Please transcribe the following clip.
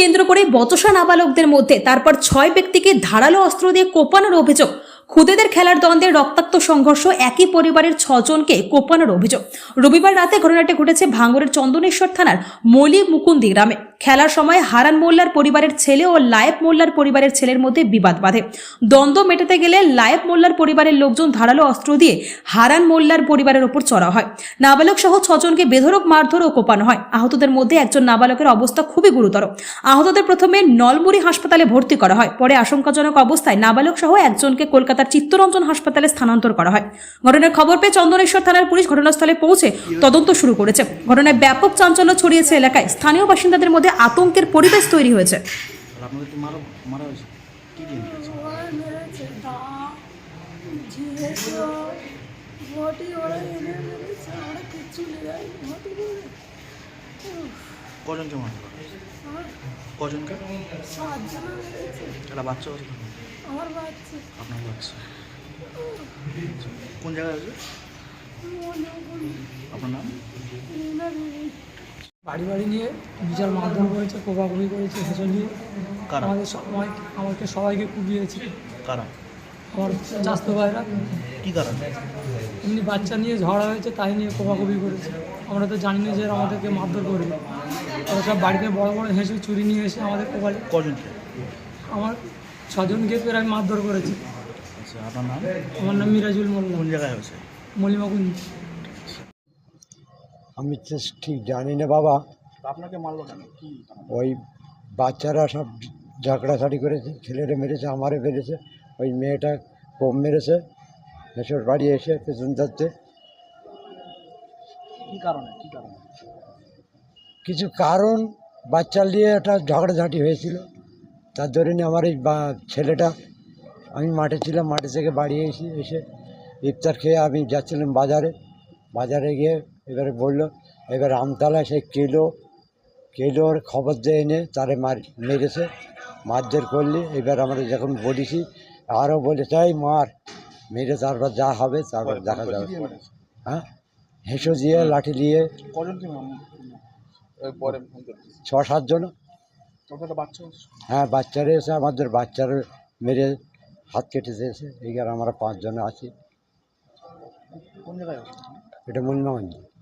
কেন্দ্র করে বচসা নাবালকদের মধ্যে তারপর ছয় ব্যক্তিকে ধারালো অস্ত্র দিয়ে কোপানোর অভিযোগ। খুদেদের খেলার দ্বন্দ্বে রক্তাক্ত সংঘর্ষ, একই পরিবারের ছজনকে কোপানোর অভিযোগ। রবিবার রাতে ঘটনাটি ঘটেছে ভাঙ্গুরের চন্দনেশ্বর থানার মলি মুকুন্দি গ্রামে। খেলার সময় হারান মোল্লার পরিবারের ছেলে ও লায়েব মোল্লার পরিবারের ছেলের মধ্যে বিবাদ বাঁধে। দ্বন্দ্ব মেটাতে গেলে লায়েব মোল্লার পরিবারের লোকজন ধারালো অস্ত্র দিয়ে হারান মোল্লার পরিবারের ওপর চড়া হয়। নাবালক সহ ছজনকে বেধরক মারধর ও কোপানো হয়। আহতদের মধ্যে একজন নাবালকের অবস্থা খুবই গুরুতর। আহতদের প্রথমে নলমুড়ি হাসপাতালে ভর্তি করা হয়। পরে আশঙ্কাজনক অবস্থায় নাবালক সহ একজনকে কলকাতার চিত্তরঞ্জন হাসপাতালে স্থানান্তর করা হয়। ঘটনার খবর পেয়ে চন্দনেশ্বর থানার পুলিশ ঘটনাস্থলে পৌঁছে তদন্ত শুরু করেছে। ঘটনায় ব্যাপক চাঞ্চল্য ছড়িয়েছে এলাকায়। স্থানীয় বাসিন্দাদের মধ্যে আতঙ্কের পরিবেশ তৈরি হয়েছে। মারা বাচ্চা আমার বাচ্চা আপনার বাচ্চা। কোন জায়গায় আছে? আপনার নাম? বাড়ি বাড়ি নিয়ে বিচার মারধর করেছে কোপাকুপি করেছে হেসল নিয়ে আমাদের সবাই আমাকে সবাইকে কুপিয়েছে। কারা? আমার চাস্তো ভাইরা। কী কারণ? এমনি বাচ্চা নিয়ে ঝগড়া হয়েছে তাই নিয়ে কোপাকুপি করেছে। আমরা তো জানি না যে আমাদেরকে মারধর করবে। ওরা সব বাড়িতে বড় বড় হেসে চুরি নিয়ে এসে আমাদের কোপালে। কজনকে? আমার ছজনকে প্রায় মারধর করেছে। আচ্ছা আপনার নাম? আমার নাম মিরাজুল মোল্লা। কোন জায়গায় হয়েছে? মলিমাকুঞ্জ আমি তো ঠিক জানি না বাবা। আপনাকে মারলো কেন? ওই বাচ্চারা সব ঝগড়াঝাড়ি করেছে ছেলেরা মেরেছে আমারে মেরেছে ওই মেয়েটা কম মেরেছে এসব বাড়ি এসে পেছন কারণে? কিছু কারণ বাচ্চা নিয়ে একটা ঝগড়াঝাটি হয়েছিল। তার দরুন আমার এই বা- ছেলেটা আমি মাঠে ছিলাম মাঠে থেকে বাড়ি এসে এসে ইফতার খেয়ে আমি যাচ্ছিলাম বাজারে। বাজারে গিয়ে এবারে বলল এবার আমতলা সে কিলো কিলোর খবর দিয়ে এনে তারে মার মেরেছে। মারধর করলে এবার আমরা যখন বলেছি আরও বলে চাই মার মেরে তারপর যা হবে তারপর দেখা যাবে। হ্যাঁ? হেঁসো দিয়ে লাঠি দিয়ে ছ সাতজন হ্যাঁ বাচ্চারা এসে আমাদের বাচ্চারা মেরে হাত কেটেছে এসে এইখানে আমরা পাঁচজন আছি। এটা মনমাগঞ্জ